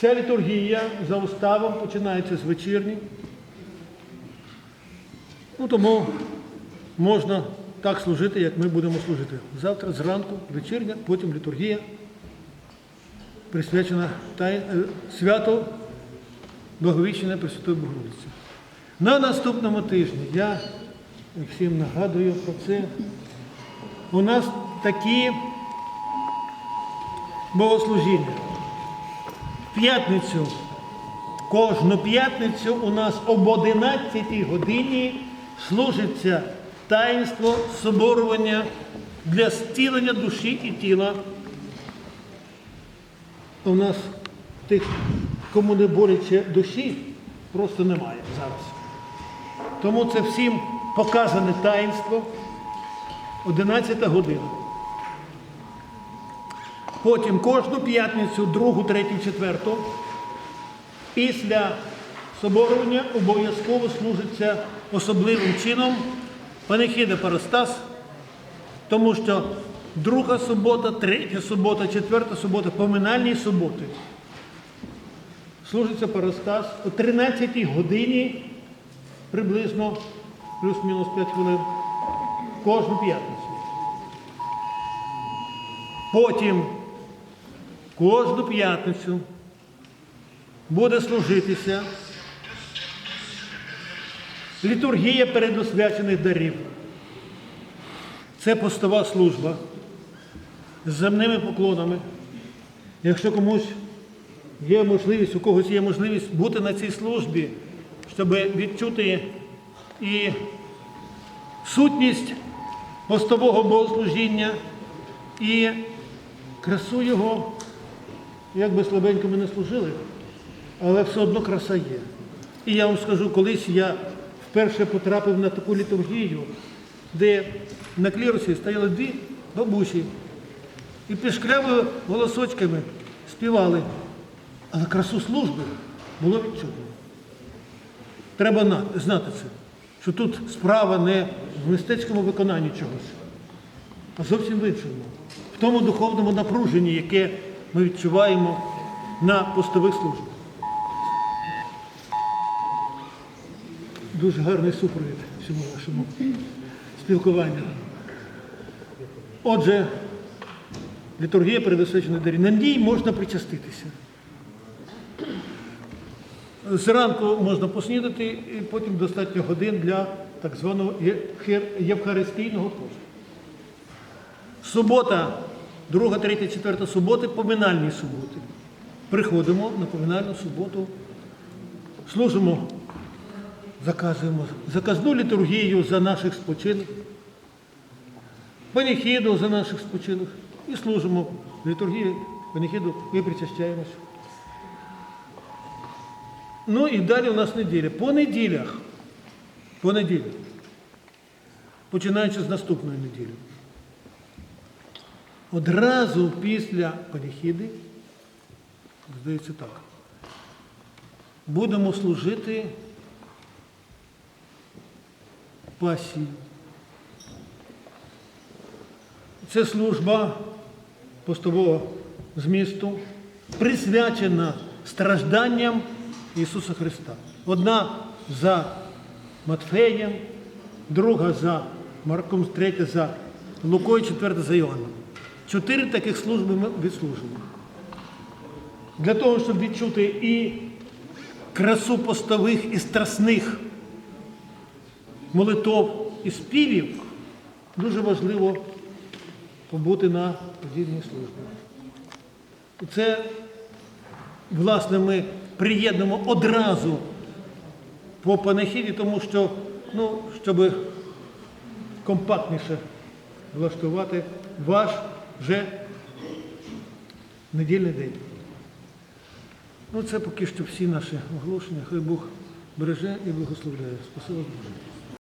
Ця літургія за уставом починається з вечірні. Ну, тому можна так служити, як ми будемо служити. Завтра зранку, вечірня, потім літургія, присвячена тай... е, свято Благовіщення Пресвятої Богородиці. На наступному тижні я всім нагадую про це. У нас такі богослужіння. П'ятницю, кожну п'ятницю у нас об 11 годині служиться таїнство соборування для зцілення душі і тіла. У нас тих, кому не боляче душі, просто немає зараз. Тому це всім показане таїнство 11 година. Потім кожну п'ятницю, другу, третю, четверту, після соборування обов'язково служиться особливим чином панихида Парастас, тому що друга субота, третя субота, четверта субота, поминальні суботи. Служиться Парастас о 13 годині, приблизно плюс-мінус 5 хвилин, кожну п'ятницю. Потім кожну п'ятницю буде служитися літургія передосвячених дарів. Це постова служба з земними поклонами. Якщо комусь є можливість, у когось є можливість бути на цій службі, щоб відчути і сутність постового богослужіння, і красу його, як би слабенько ми не служили, але все одно краса є. І я вам скажу, колись я вперше потрапив на таку літургію, де на клірусі стояли дві бабусі і пішклявими голосочками співали. Але красу служби було відчутно. Треба знати це, що тут справа не в мистецькому виконанні чогось, а зовсім в іншому. В тому духовному напруженні, яке ми відчуваємо на постових службах. Дуже гарний супровід всьому нашому спілкуванню. Отже, літургія передосвяченої дарі. На ній можна причаститися. Зранку можна поснідати, і потім достатньо годин для так званого євхар- євхаристійного посту. Субота, друга, третя, четверта суботи, поминальні суботи. Приходимо на поминальну суботу, служимо, заказуємо заказну літургію за наших спочилих, паніхіду за наших спочилих і служимо літургію, паніхіду і причащаємося. Ну і далі у нас неділя. По неділях, по неділях, починаючи з наступної неділі. Одразу після паніхіди, здається так, будемо служити пасії. Це служба постового змісту, присвячена стражданням Ісуса Христа. Одна за Матфеєм, друга за Марком, третя за Лукою, четверта за Іоанном. Чотири таких служби ми відслужимо. Для того, щоб відчути і красу постових і страсних молитов і співів, дуже важливо побути на подібній службі. І це, власне, ми приєднуємо одразу по панахіді, тому що, ну, щоб компактніше влаштувати ваш вже недільний день. Ну, це поки що всі наші оголошення. Хай Бог береже і благословляє. Спасибо Боже.